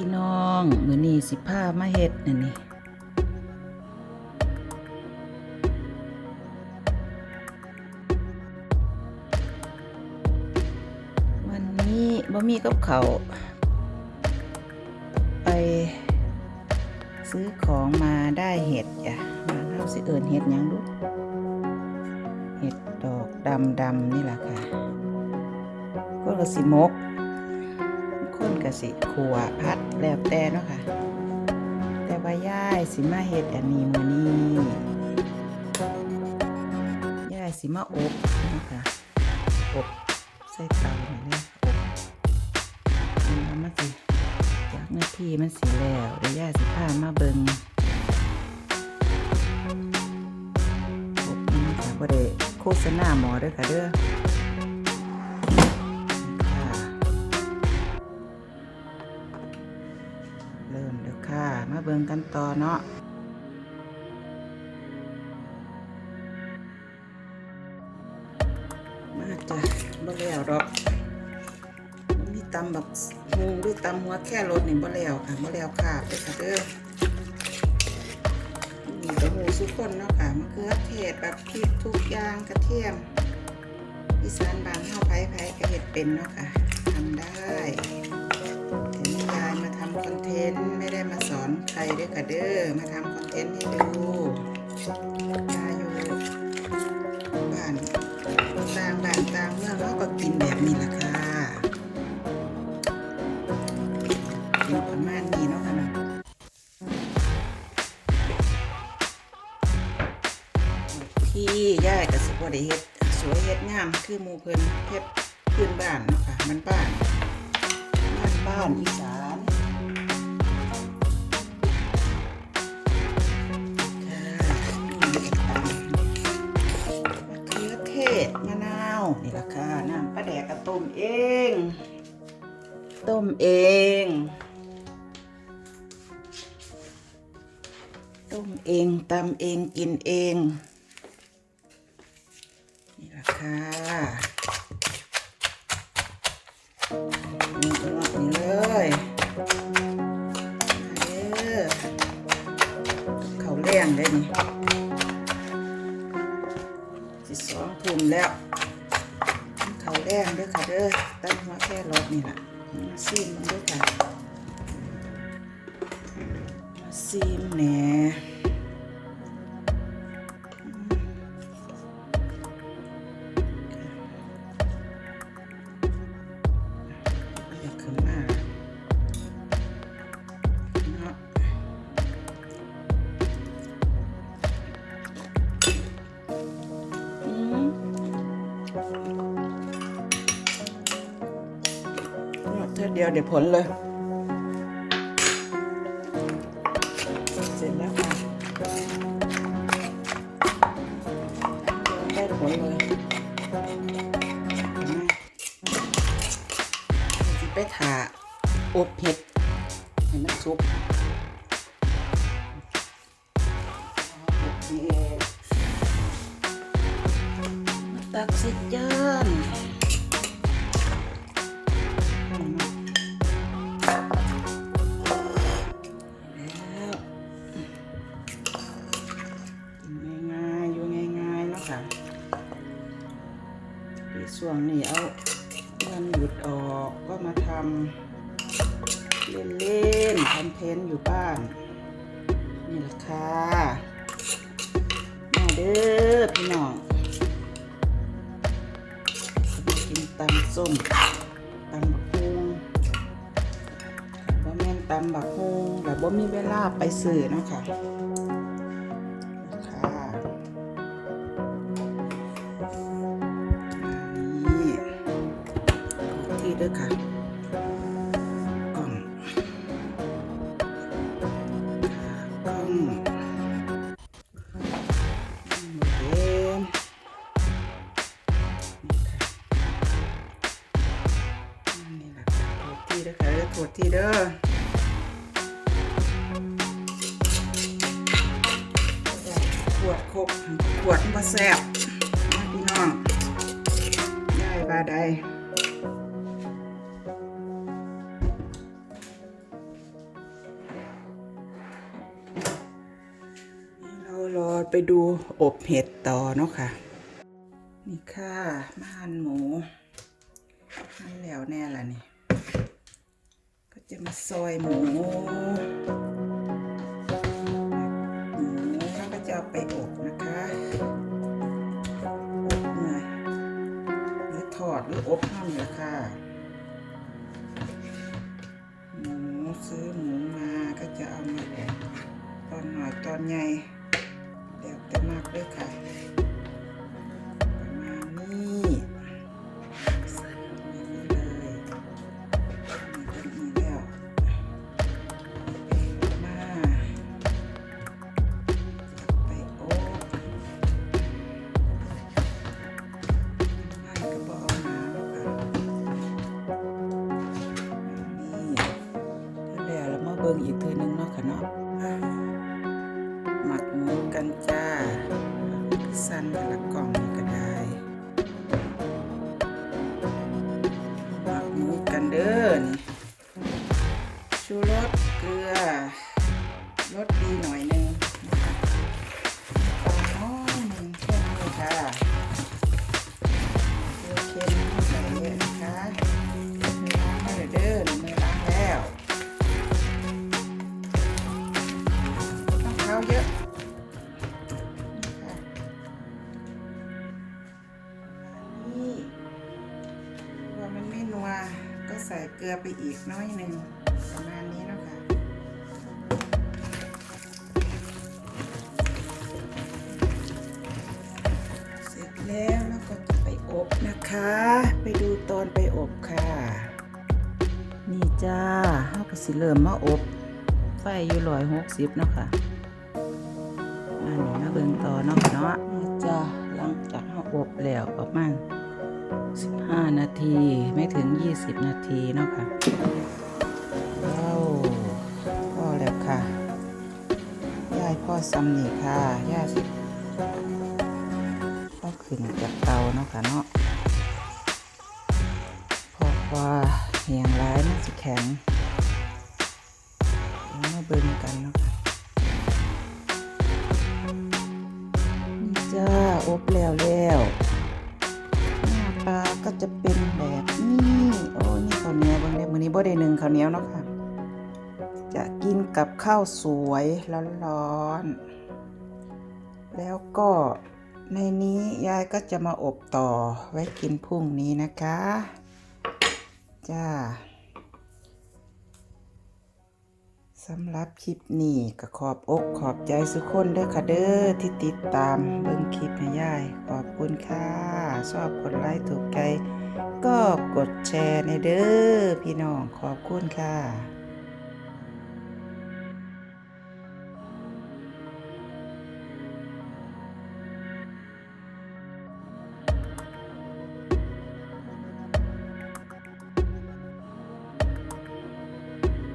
พี่น้องมือนี้สิพามาเฮ็ดนั่นนี่วันนี้บ่มีกับเขาไปซื้อของมาได้เห็ดจ้ะบานเฮาสิเอิ้นเห็ดยังลูกเห็ดดอกดำดำนี่แหละค่ะ ก็ก็สิมก คนกะสิขัวพัดแล้วแต่เนาะค่ะ แต่ว่าย่ายสิมาเฮ็ดอันนี้มือนี้ย่ายสิมาอบเนาะคะอบใส่เตานี่เลยอบแล้มันสิจากหน้าที่มันสิแล้วเดี๋ยวย่ายสิพามาเบิ่งอบนี่ค่ะบ่ได้โฆษณาหมอเด้อค่ะเด้อ เบิ่งกันต่อเนาะมาจ้ะบ่แล้วดอกมีตำแบบฮูหรือตำหัวแค่รถนี่บ่แล้วค่ะบ่แล้วค่ะไปค่ะเด้อนี่ก็หูสุกคนเนาะค่ะมะเขือเทศแบบพริกทุกอย่างกระเทียมอีสานบ้านเฮาไผๆก็เฮ็ดเป็นเนาะค่ะทำได้ำคอนเทนต์ไม่ได้มาสอนใครเด้อค่ะเด้อมาทำคอนเทนต์ให้ดูยาอยู่บ้านต่างบ้านต่างเมืองเขาก็กินแบบนี้แหละค่ะกินประมาณนี้เนาะค่ะเนาะที่ยายกับสิบได้เฮ็ดสวยเฮ็ดงามคือมูเพิ่นเฮ็ดพื้นบ้านเนาะค่ะมันบ้านบ้านบ้านอีสาน มะนาวนี่ละค่ะน้ำปลาแดกกระต้มเอง ต้มเอง ต้มเองตำเองกินเอง นี่ละค่ะ หัวแค่รถนี่แหละมาซีมมันด้วยค่ะมาซีมแหน่ เดียวเดี๋ยวผลเลย เสร็จแล้วค่ะได้ผลเลยเห็นไหมสิไปถ่าอบเห็ดให้มันสุกอบเห็ดมาตักสิจาน ค่ะที่ส่วงนี้เอาเงินหยุดออกก็มาทำเล่นๆคอนเทนต์อยู่บ้าน นี่แหละค่ะมาเด้อพี่น้องกินตำส้มตำบักฮุงบ่แม่นตำบักฮุงแต่บ่มีเวลาไปซื้อเนาะค่ะค่ะ ด้อค่ะกล่องกล้องหมดเล่นนี่ค่ะนี่แหละโทษที่ด้อค่ะโทษที่เด้อขวดครบขวดบ่แซบพี่น้องได้บาได้ ไปดูอบเห็ดต่อเนาะค่ะ นี่ค่ะมาหั่นหมูหั่นแล้วแน่ละนี่ ก็จะมาซอยหมู หมูแล้วก็จะเอาไปอบนะคะอบเมื่อยหรือทอดหรืออบห้ามนี่แหละค่ะหมูซื้อหมูมาก็จะเอามาอบตอนหน่อยตอนใหญ่ ด้วยค่ะประมาณนี้ใส่ลงนี้เลยมีต้นนี้แล้วมาไปโอบไม่ก็บอาหนาแล้วค่ะนี่แล้วแล้วมาเบิ่งอีกเทื่อนึงเนาะค่ะเนาะหมักหมูกันจ้า สั้นแต่ละกล่องนี่ก็ได้หมักหมูกันเด้อนี่ชูรสเกลือรสดีหน่อยนึง เกลือไปอีกน้อยหนึ่งประมาณนี้นะคะเสร็จแล้วแล้วก็จะไปอบนะคะ ไปดูตอนไปอบค่ะ นี่จ้าเฮาก็สิเริ่มมาอบ ไฟอยู่ร้อยหกสิบเนาะค่ะอันนี้มาเบิ่งต่อเนาะค่ะเนาะนี่จ้าหลังจากเฮาอบแล้วประมาณ ทีไม่ถึง 20 นาทีเนาะค่ะว้าวพอแล้วค่ะยายพ่อซ้ำนี่ค่ะยายสิพ่อขึ้นจากเตาเนาะค่ะเนาะเพราะว่าเหียงร้ายมันสิแข็งเามาเบิ่งกันเนาะค่ะนี่จ้าอบแล้วแล้วหน้าตาก็จะเป็นาวเหนียวบางเด้มื้อนี้บ่ได้นึ่งข้าวเหนียวเนาะค่ะ จะกินกับข้าวสวยร้อนๆ แล้วก็ในนี้ยายก็จะมาอบต่อไว้กินพรุ่งนี้นะคะ จ้าสำหรับคลิปนี้ก็ขอบอกขอบใจสุกคนเด้อค่ะเด้อที่ติดตามเบิ่งคลิปให้ยาย ขอบคุณค่ะ ชอบกดไลค์ถูกใจ ก็กดแชร์ในเด้อพี่น้องขอบคุณค่ะ